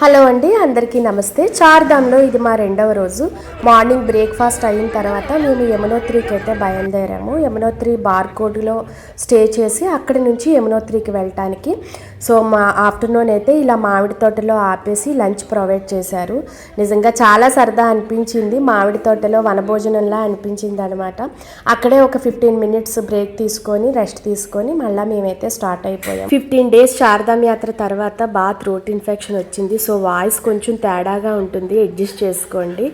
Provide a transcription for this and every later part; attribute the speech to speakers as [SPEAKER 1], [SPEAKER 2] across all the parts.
[SPEAKER 1] Hello అండి అందరికీ నమస్తే. చార్ధామ్లో ఇది మా రెండవ రోజు. మార్నింగ్ బ్రేక్ఫాస్ట్ అయిన తర్వాత మేము యమునోత్రికి అయితే బయలుదేరాము. యమునోత్రి బార్కోడ్లో స్టే చేసి అక్కడి నుంచి యమునోత్రికి వెళ్ళటానికి. సో మా ఆఫ్టర్నూన్ అయితే ఇలా మామిడి తోటలో ఆపేసి లంచ్ ప్రొవైడ్ చేశారు. నిజంగా చాలా సరదా అనిపించింది. మామిడి తోటలో వనభోజనంలా అనిపించింది అనమాట అక్కడే ఒక ఫిఫ్టీన్ మినిట్స్ బ్రేక్ తీసుకొని రెస్ట్ తీసుకొని మళ్ళీ మేమైతే స్టార్ట్ అయిపోయాం. ఫిఫ్టీన్ డేస్ చార్ధామ్ యాత్ర తర్వాత బాగా రోట్ ఇన్ఫెక్షన్ వచ్చింది. సో వాయిస్ కొంచెం తేడాగా ఉంటుంది. అడ్జస్ట్ చేసుకోండి.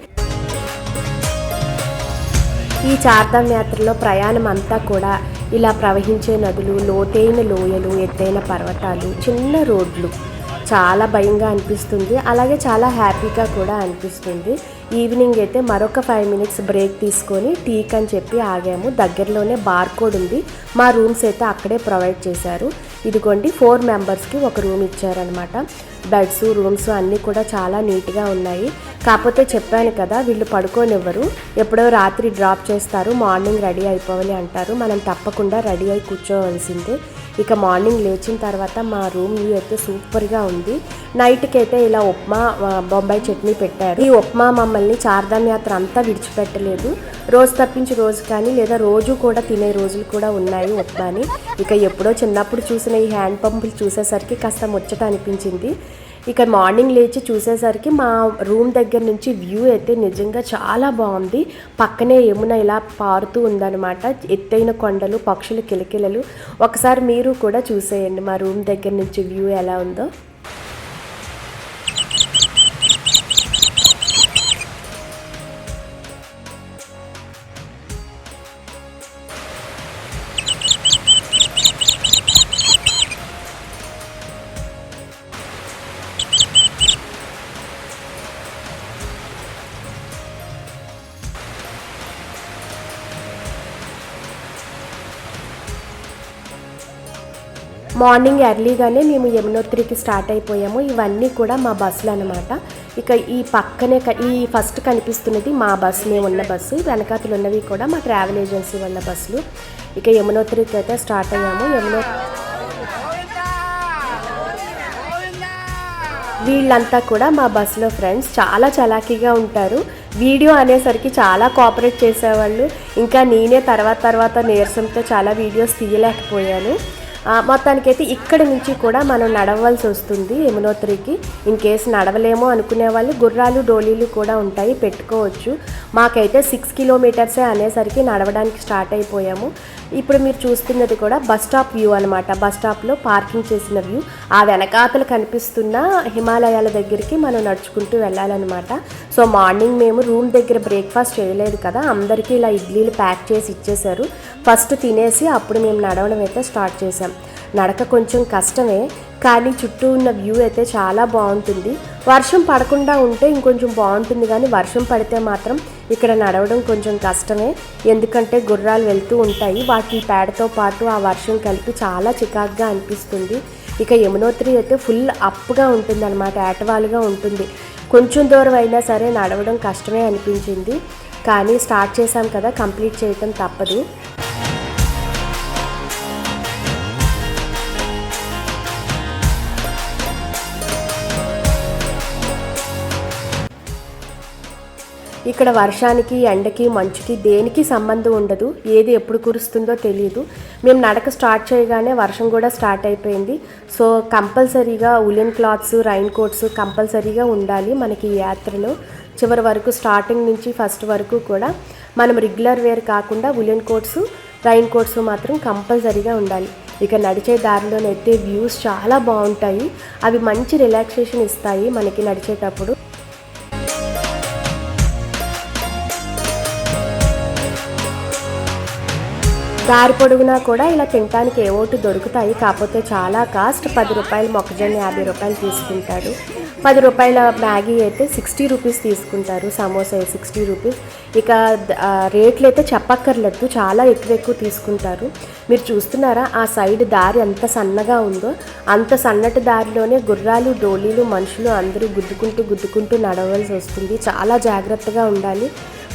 [SPEAKER 1] ఈ చార్ధామ్ యాత్రలో ప్రయాణం అంతా కూడా ఇలా ప్రవహించే నదులు లోతైన లోయలు ఎత్తైన పర్వతాలు చిన్న రోడ్లు. చాలా భయంగా అనిపిస్తుంది. అలాగే చాలా హ్యాపీగా కూడా అనిపిస్తుంది. ఈవినింగ్ అయితే మరొక ఫైవ్ మినిట్స్ బ్రేక్ తీసుకొని టీక్ అని చెప్పి ఆగాము. దగ్గరలోనే బార్కోడ్ ఉంది. మా రూమ్స్ అయితే అక్కడే ప్రొవైడ్ చేశారు. ఇదిగోండి ఫోర్ మెంబర్స్కి ఒక రూమ్ ఇచ్చారనమాట బెడ్స్ రూమ్స్ అన్నీ కూడా చాలా నీట్గా ఉన్నాయి. కాకపోతే చెప్పాను కదా వీళ్ళు పడుకోనివ్వరు. ఎప్పుడో రాత్రి డ్రాప్ చేస్తారు. మార్నింగ్ రెడీ అయిపోవాలి అంటారు. మనం తప్పకుండా రెడీ అయి కూర్చోవలసిందే. ఇక మార్నింగ్ లేచిన తర్వాత మా రూమ్ వ్యూ అయితే సూపర్గా ఉంది. నైట్కి అయితే ఇలా ఉప్మా బొంబాయి చట్నీ పెట్టారు. ఈ ఉప్మా మమ్మల్ని చార్ధామ్ యాత్ర అంతా విడిచిపెట్టలేదు. రోజు తప్పించి రోజు కానీ లేదా రోజు కూడా తినే రోజులు కూడా ఉన్నాయి ఉప్మాని. ఇక ఎప్పుడో చిన్నప్పుడు చూసిన ఈ హ్యాండ్ పంపులు చూసేసరికి కాస్త ముచ్చట అనిపించింది. ఇక మార్నింగ్ లేచి చూసేసరికి మా రూమ్ దగ్గర నుంచి వ్యూ అయితే నిజంగా చాలా బాగుంది. పక్కనే యమున ఇలా పారుతూ ఉందన్నమాట. ఎత్తైన కొండలు పక్షులు కిలకిలలు. ఒకసారి మీరు కూడా చూసేయండి మా రూమ్ దగ్గర నుంచి వ్యూ ఎలా ఉందో. మార్నింగ్ ఎర్లీగానే మేము యమునోత్రికి స్టార్ట్ అయిపోయాము. ఇవన్నీ కూడా మా బస్సులు అనమాట ఇక ఈ పక్కనే ఈ ఫస్ట్ కనిపిస్తున్నది మా బస్సు మేము ఉన్న బస్సు. వెనకాతలు ఉన్నవి కూడా మా ట్రావెల్ ఏజెన్సీ ఉన్న బస్సులు. ఇక యమునోత్రికి అయితే స్టార్ట్ అయ్యాము. యమునో వీళ్ళంతా కూడా మా బస్సులో ఫ్రెండ్స్. చాలా చలాకీగా ఉంటారు. వీడియో అనేసరికి చాలా కోఆపరేట్ చేసేవాళ్ళు. ఇంకా నేనే తర్వాత తర్వాత నీరసంతో చాలా వీడియోస్ తీయలేకపోయాను. మొత్తానికైతే ఇక్కడి నుంచి కూడా మనం నడవలసి వస్తుంది యమునోత్రికి. ఇన్ కేసు నడవలేమో అనుకునే వాళ్ళు గుర్రాలు డోలీలు కూడా ఉంటాయి పెట్టుకోవచ్చు. మాకైతే సిక్స్ కిలోమీటర్సే అనేసరికి నడవడానికి స్టార్ట్ అయిపోయాము. ఇప్పుడు మీరు చూస్తున్నది కూడా బస్ స్టాప్ వ్యూ అనమాట బస్ స్టాప్లో పార్కింగ్ చేసిన వ్యూ. ఆ వెనకాతలు కనిపిస్తున్న హిమాలయాల దగ్గరికి మనం నడుచుకుంటూ వెళ్ళాలన్నమాట. సో మార్నింగ్ మేము రూమ్ దగ్గర బ్రేక్ఫాస్ట్ చేయలేదు కదా. అందరికీ ఇలా ఇడ్లీలు ప్యాక్ చేసి ఇచ్చేశారు. ఫస్ట్ తినేసి అప్పుడు మేము నడవడం అయితే స్టార్ట్ చేసాం నడక కొంచెం కష్టమే కానీ చుట్టూ ఉన్న వ్యూ అయితే చాలా బాగుంటుంది. వర్షం పడకుండా ఉంటే ఇంకొంచెం బాగుంటుంది కానీ వర్షం పడితే మాత్రం ఇక్కడ నడవడం కొంచెం కష్టమే. ఎందుకంటే గుర్రాలు వెళ్తూ ఉంటాయి. వాటి పేడతో పాటు ఆ వర్షం కలిపి చాలా చికాగ్గా అనిపిస్తుంది. ఇక యమునోత్రి అయితే ఫుల్ అప్గా ఉంటుంది అనమాట ఏటవాలుగా ఉంటుంది. కొంచెం దూరం అయినా సరే నడవడం కష్టమే అనిపించింది. కానీ స్టార్ట్ చేశాం కదా కంప్లీట్ చేయటం తప్పదు. ఇక్కడ వర్షానికి ఎండకి మంచుకి దేనికి సంబంధం ఉండదు. ఏది ఎప్పుడు కురుస్తుందో తెలియదు మేము నడక స్టార్ట్ చేయగానే వర్షం కూడా స్టార్ట్ అయిపోయింది. సో కంపల్సరీగా ఉలెన్ క్లాత్స్ రైన్ కోట్స్ కంపల్సరీగా ఉండాలి మనకి ఈ యాత్రలో. చివరి వరకు స్టార్టింగ్ నుంచి ఫస్ట్ వరకు కూడా మనం రెగ్యులర్ వేర్ కాకుండా ఉలెన్ కోట్స్ రైన్ కోట్స్ మాత్రం కంపల్సరీగా ఉండాలి. ఇక నడిచే దారిలోనైతే వ్యూస్ చాలా బాగుంటాయి. అవి మంచి రిలాక్సేషన్ ఇస్తాయి మనకి నడిచేటప్పుడు. దారి పొడుగునా కూడా ఇలా తినడానికి ఏవోటి దొరుకుతాయి? కాకపోతే చాలా కాస్ట్ పది రూపాయలు మొక్కజొన్న యాభై రూపాయలు తీసుకుంటాడు పది రూపాయల మ్యాగీ అయితే సిక్స్టీ రూపీస్ తీసుకుంటారు. Samosa sixty rupees. ఇక రేట్లు అయితే చెప్పక్కర్లేదు. చాలా ఎక్కువ ఎక్కువ తీసుకుంటారు. మీరు చూస్తున్నారా? ఆ సైడ్ దారి ఎంత సన్నగా ఉందో అంత సన్నటి దారిలోనే గుర్రాలు డోలీలు మనుషులు అందరూ గుద్దుకుంటూ గుద్దుకుంటూ నడవలసి వస్తుంది. చాలా జాగ్రత్తగా ఉండాలి.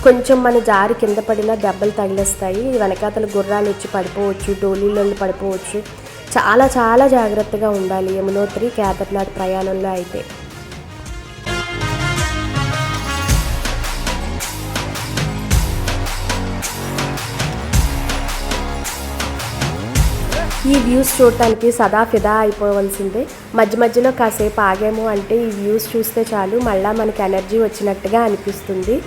[SPEAKER 1] కొంచెం మన జారి కింద పడిన దెబ్బలు తగిలేస్తాయి. వెనకాతల గుర్రాలు వచ్చి పడిపోవచ్చు డోలీలలో పడిపోవచ్చు. చాలా చాలా జాగ్రత్తగా ఉండాలి యమునోత్రి కేదర్నాథ్ ప్రయాణంలో అయితే. ఈ వ్యూస్ చూడటానికి సదా ఫిదా అయిపోవలసిందే. మధ్య మధ్యలో కాసేపు ఆగాము అంటే ఈ వ్యూస్ చూస్తే చాలు. మళ్ళీ మనకి ఎనర్జీ వచ్చినట్టుగా అనిపిస్తుంది.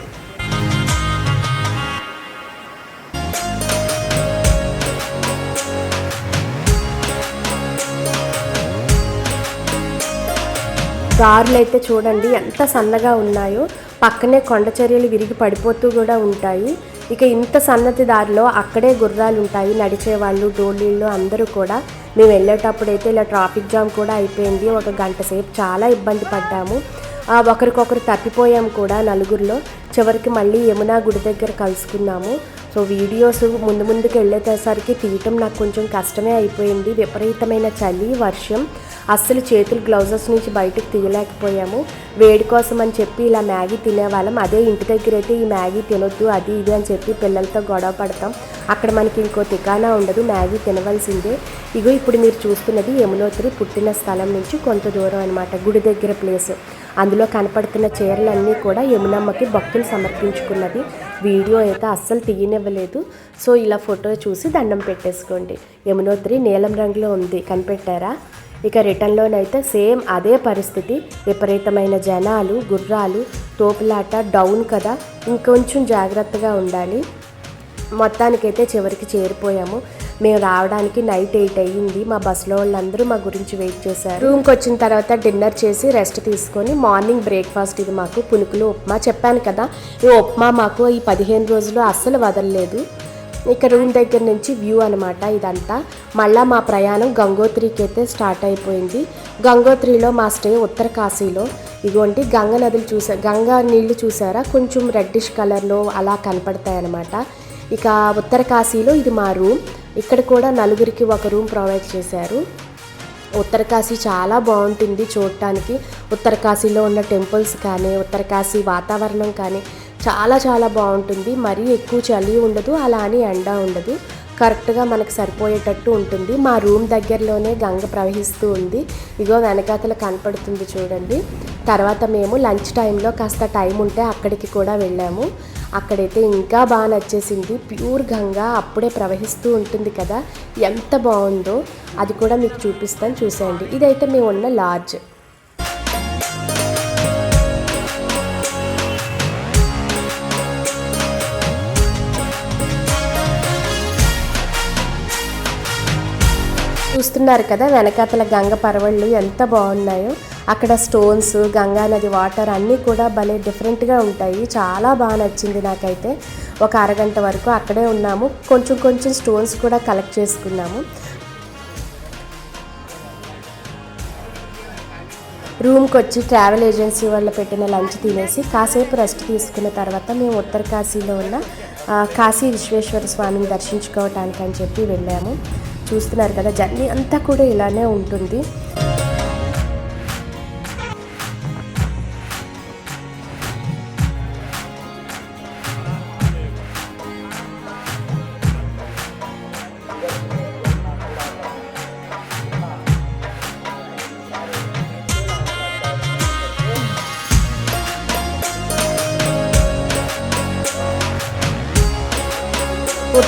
[SPEAKER 1] దారులు అయితే చూడండి ఎంత సన్నగా ఉన్నాయో. పక్కనే కొండ చర్యలు విరిగి పడిపోతూ కూడా ఉంటాయి. ఇక ఇంత సన్నతి దారిలో అక్కడే గుర్రాలు ఉంటాయి. నడిచేవాళ్ళు డోలీళ్ళు అందరూ కూడా. మేము వెళ్ళేటప్పుడు అయితే ఇలా ట్రాఫిక్ జామ్ కూడా అయిపోయింది. ఒక గంట సేపు చాలా ఇబ్బంది పడ్డాము. ఒకరికొకరు తప్పిపోయాము కూడా నలుగురిలో. చివరికి మళ్ళీ యమునా గుడి దగ్గర కలుసుకున్నాము. సో వీడియోస్ ముందు ముందుకు వెళ్ళేసరికి తీయటం నాకు కొంచెం కష్టమే అయిపోయింది. విపరీతమైన చలి వర్షం. అస్సలు చేతులు గ్లౌజెస్ నుంచి బయటకు తీయలేకపోయాము. వేడి కోసం అని చెప్పి ఇలా మ్యాగీ తినేవాళ్ళం. అదే ఇంటి దగ్గర అయితే ఈ మ్యాగీ తినొద్దు అది ఇది అని చెప్పి పిల్లలతో గొడవ పడతాం. అక్కడ మనకి ఇంకో తికానా ఉండదు మ్యాగీ తినవలసిందే. ఇగో ఇప్పుడు మీరు చూస్తున్నది యమునోత్రి పుట్టిన స్థలం నుంచి కొంత దూరం అనమాట గుడి దగ్గర ప్లేస్ అందులో కనపడుతున్న చీరలన్నీ కూడా యమునమ్మకి భక్తులు సమర్పించుకున్నది. వీడియో అయితే అస్సలు తీయనివ్వలేదు. సో ఇలా ఫోటో చూసి దండం పెట్టేసుకోండి. యమునోత్రి నీలం రంగులో ఉంది కనిపెట్టారా? ఇక రిటర్న్లోనైతే సేమ్ అదే పరిస్థితి. విపరీతమైన జనాలు గుర్రాలు తోపులాట డౌన్ కదా. ఇంకొంచెం జాగ్రత్తగా ఉండాలి. మొత్తానికైతే చివరికి చేరిపోయాము. మేము రావడానికి నైట్ ఎయిట్ అయ్యింది. మా బస్సులో వాళ్ళందరూ మా గురించి వెయిట్ చేశారు. రూమ్కి వచ్చిన తర్వాత డిన్నర్ చేసి రెస్ట్ తీసుకొని మార్నింగ్ బ్రేక్ఫాస్ట్ ఇది మాకు. పునుకులు ఉప్మా చెప్పాను కదా. ఈ ఉప్మా మాకు ఈ పదిహేను రోజులు అస్సలు వదలలేదు. ఇక రూమ్ దగ్గర నుంచి వ్యూ అనమాట ఇదంతా. మళ్ళీ మా ప్రయాణం గంగోత్రికి అయితే స్టార్ట్ అయిపోయింది. గంగోత్రిలో మా స్టే ఉత్తర కాశీలో ఇదిగోండి గంగ నదులు చూసా గంగా నీళ్ళు చూసారా? కొంచెం రెడ్డిష్ కలర్లో అలా కనపడతాయన్నమాట ఇక ఉత్తర కాశీలో ఇది మా రూమ్ ఇక్కడ కూడా నలుగురికి ఒక రూమ్ ప్రొవైడ్ చేశారు. ఉత్తరకాశీ చాలా బాగుంటుంది చూడటానికి. ఉత్తరకాశీలో ఉన్న టెంపుల్స్ కానీ ఉత్తరకాశీ వాతావరణం కానీ చాలా చాలా బాగుంటుంది. మరీ ఎక్కువ చలి ఉండదు అలా అని ఎండ ఉండదు. కరెక్ట్గా మనకు సరిపోయేటట్టు ఉంటుంది. మా రూమ్ దగ్గరలోనే గంగ ప్రవహిస్తూ ఉంది. ఇగో వెనకాతల కనపడుతుంది చూడండి. తర్వాత మేము లంచ్ టైంలో కాస్త టైం ఉంటే అక్కడికి కూడా వెళ్ళాము. అక్కడైతే ఇంకా బాగా నచ్చేసింది. ప్యూర్ గంగా అప్పుడే ప్రవహిస్తూ ఉంటుంది కదా. ఎంత బాగుందో. అది కూడా మీకు చూపిస్తాను. చూసేయండి. ఇదైతే మేము ఉన్న లాడ్జ్. చూస్తున్నారు కదా వెనకాతల గంగ పరవళ్ళు ఎంత బాగున్నాయో. అక్కడ స్టోన్స్ గంగా నది వాటర్ అన్నీ కూడా భలే డిఫరెంట్గా ఉంటాయి. చాలా బాగా నచ్చింది నాకైతే. ఒక అరగంట వరకు అక్కడే ఉన్నాము. కొంచెం కొంచెం స్టోన్స్ కూడా కలెక్ట్ చేసుకున్నాము. రూమ్కి వచ్చి ట్రావెల్ ఏజెన్సీ వాళ్ళు పెట్టిన లంచ్ తినేసి కాసేపు రెస్ట్ తీసుకున్న తర్వాత మేము ఉత్తర కాశీలో ఉన్న కాశీ విశ్వేశ్వర స్వామిని దర్శించుకోవటానికి అని చెప్పి వెళ్ళాము. చూస్తున్నారు కదా జర్నీ అంతా కూడా ఇలానే ఉంటుంది.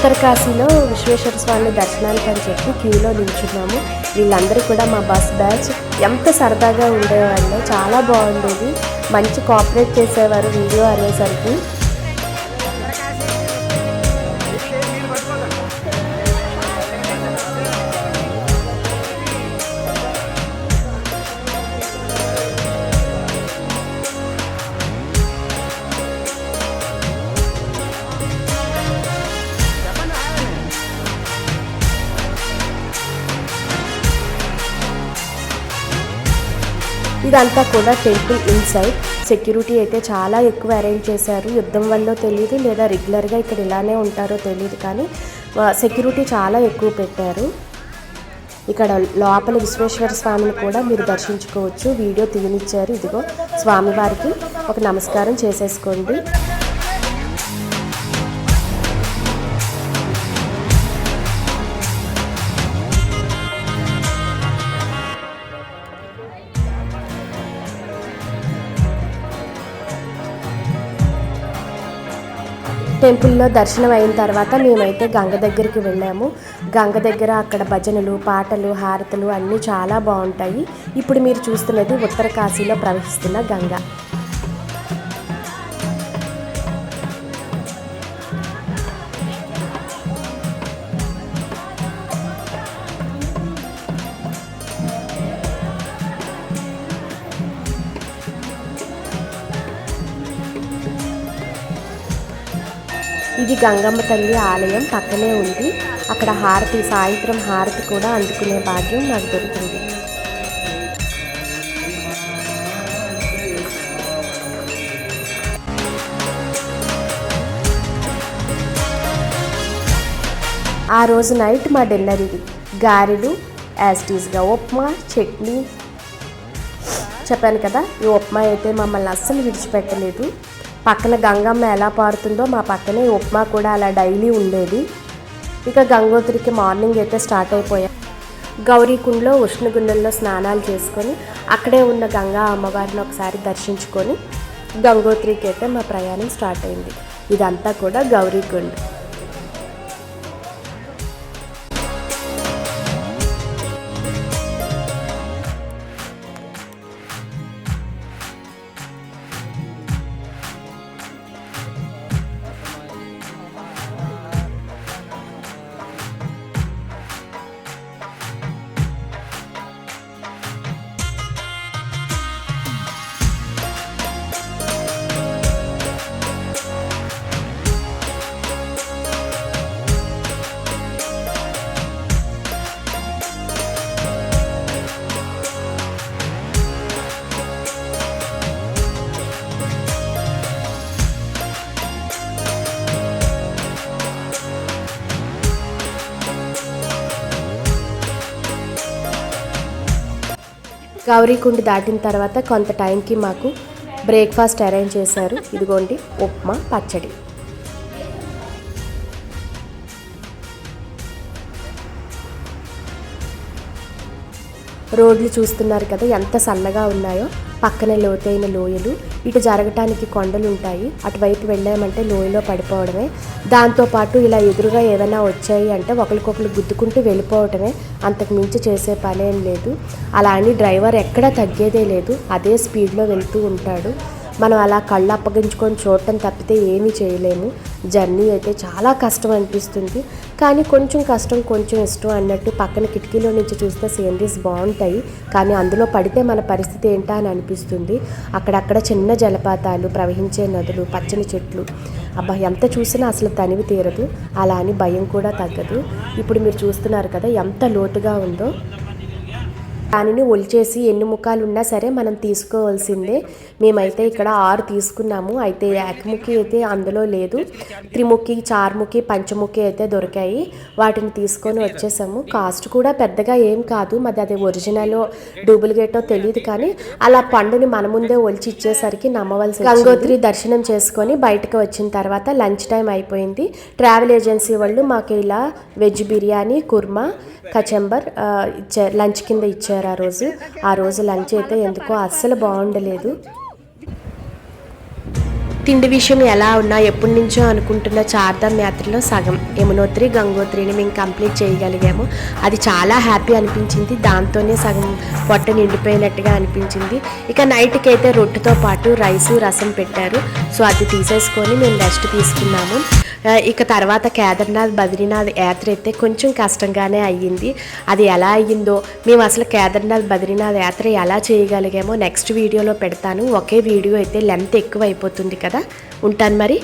[SPEAKER 1] ఉత్తరకాశీలో విశ్వేశ్వర స్వామి దర్శనానికి అని చెప్పి క్యూలో నిల్చున్నాము. వీళ్ళందరూ కూడా మా బస్ బ్యాచ్ ఎంత సరదాగా ఉండేవాళ్ళు చాలా బాగుండేది. మంచి కోఆపరేట్ చేసేవారు వీడియో అనేసరికి. ఇదంతా కూడా టెంపుల్ ఇన్సైడ్. సెక్యూరిటీ అయితే చాలా ఎక్కువ అరేంజ్ చేశారు. యుద్ధం వల్ల తెలియదు లేదా రెగ్యులర్గా ఇక్కడ ఇలానే ఉంటారో తెలియదు కానీ సెక్యూరిటీ చాలా ఎక్కువ పెట్టారు. ఇక్కడ లోపల విశ్వేశ్వర స్వామిని కూడా మీరు దర్శించుకోవచ్చు. వీడియో తీయనిచ్చారు. ఇదిగో స్వామివారికి ఒక నమస్కారం చేసేసుకోండి. టెంపుల్లో దర్శనం అయిన తర్వాత మేమైతే గంగ దగ్గరికి వెళ్ళాము. గంగ దగ్గర అక్కడ భజనలు పాటలు హారతలు అన్నీ చాలా బాగుంటాయి. ఇప్పుడు మీరు చూస్తున్నది ఉత్తర కాశీలో ప్రవహిస్తున్న గంగ. ఇది గంగమ్మ తల్లి ఆలయం పక్కనే ఉంది. అక్కడ హారతి సాయంత్రం హారతి కూడా అందుకునే భాగ్యం నాకు దొరికింది ఆ రోజు నైట్ మా డిన్నర్ ఇది. గారెలు యాస్టీస్గా ఉప్మా చట్నీ. చెప్పాను కదా ఈ ఉప్మా అయితే మమ్మల్ని అస్సలు విడిచిపెట్టలేదు. పక్కన గంగమ్మ ఎలా పారుతుందో మా పక్కనే ఉప్మా కూడా అలా డైలీ ఉండేది. ఇక గంగోత్రికి మార్నింగ్ అయితే స్టార్ట్ అయిపోయా. గౌరీకుండలో ఉష్ణగుండంలో స్నానాలు చేసుకొని అక్కడే ఉన్న గంగా అమ్మవారిని ఒకసారి దర్శించుకొని గంగోత్రికి అయితే మా ప్రయాణం స్టార్ట్ అయింది. ఇదంతా కూడా గౌరీకుండ్ గౌరీకుండ దాటిన తర్వాత కొంత టైంకి మాకు బ్రేక్ఫాస్ట్ అరేంజ్ చేశారు. ఇదిగోండి ఉప్మా పచ్చడి. రోడ్లు చూస్తున్నారు కదా ఎంత సన్నగా ఉన్నాయో. పక్కన లోతైన లోయలు. ఇటు జరగటానికి కొండలు ఉంటాయి. అటువైపు వెళ్ళామంటే లోయలో పడిపోవడమే. దాంతోపాటు ఇలా ఎదురుగా ఏమైనా వచ్చాయి అంటే ఒకరికొకరు గుద్దుకుంటూ వెళ్ళిపోవటమే. అంతకు మించి చేసే పనేం లేదు. అలా అని డ్రైవర్ ఎక్కడా తగ్గేదే లేదు. అదే స్పీడ్లో వెళ్తూ ఉంటాడు. మనం అలా కళ్ళు అప్పగించుకొని చూడటం తప్పితే ఏమీ చేయలేము. జర్నీ అయితే చాలా కష్టం అనిపిస్తుంది. కానీ కొంచెం కష్టం కొంచెం ఇష్టం అన్నట్టు పక్కన కిటికీలో నుంచి చూస్తే సీనరీస్ బాగుంటాయి. కానీ అందులో పడితే మన పరిస్థితి ఏంటా అని అనిపిస్తుంది. అక్కడక్కడ చిన్న జలపాతాలు ప్రవహించే నదులు పచ్చని చెట్లు. అబ్బా ఎంత చూసినా అసలు తనివి తీరదు. అలా అని భయం కూడా తగ్గదు. ఇప్పుడు మీరు చూస్తున్నారు కదా ఎంత లోతుగా ఉందో. దానిని ఒలిచేసి ఎన్ని ముఖాలు ఉన్నా సరే మనం తీసుకోవాల్సిందే. మేమైతే ఇక్కడ ఆరు తీసుకున్నాము. అయితే ఏకముఖి అయితే అందులో లేదు. త్రిముఖి చార్ముఖి పంచముఖి అయితే దొరికాయి. వాటిని తీసుకొని వచ్చేసాము. కాస్ట్ కూడా పెద్దగా ఏం కాదు. మరి అది ఒరిజినల్ డూప్లికేటో తెలియదు కానీ అలా పండుని మన ముందే ఒలిచి ఇచ్చేసరికి నమ్మవలసి గంగోత్రి దర్శనం చేసుకొని బయటకు వచ్చిన తర్వాత లంచ్ టైం అయిపోయింది. ట్రావెల్ ఏజెన్సీ వాళ్ళు మాకు ఇలా వెజ్ బిర్యానీ కుర్మా కచంబర్ ఇచ్చారు లంచ్ కింద ఇచ్చారు. ఆ రోజు. ఆ రోజు లంచ్ అయితే ఎందుకో అస్సలు బాగుండలేదు. తిండి విషయం ఎలా ఉన్నా ఎప్పటి నుంచో అనుకుంటున్న చార్ధామ్ యాత్రలో సగం. యమునోత్రి గంగోత్రిని మేము కంప్లీట్ చేయగలిగాము. అది చాలా హ్యాపీ అనిపించింది. దాంతోనే సగం పొట్ట నిండిపోయినట్టుగా అనిపించింది. ఇక నైట్కి అయితే రొట్టెతో పాటు రైస్ రసం పెట్టారు. సో అది తీసేసుకొని మేము రెస్ట్ తీసుకున్నాము. ఇక తర్వాత కేదార్నాథ్ బద్రీనాథ్ యాత్ర అయితే కొంచెం కష్టంగానే అయ్యింది. అది ఎలా అయ్యిందో మేము అసలు కేదార్నాథ్ బద్రీనాథ్ యాత్ర ఎలా చేయగలిగామో నెక్స్ట్ వీడియోలో పెడతాను. ఒకే వీడియో అయితే లెంత్ ఎక్కువ అయిపోతుంది కదా. ఉంటాను మరి.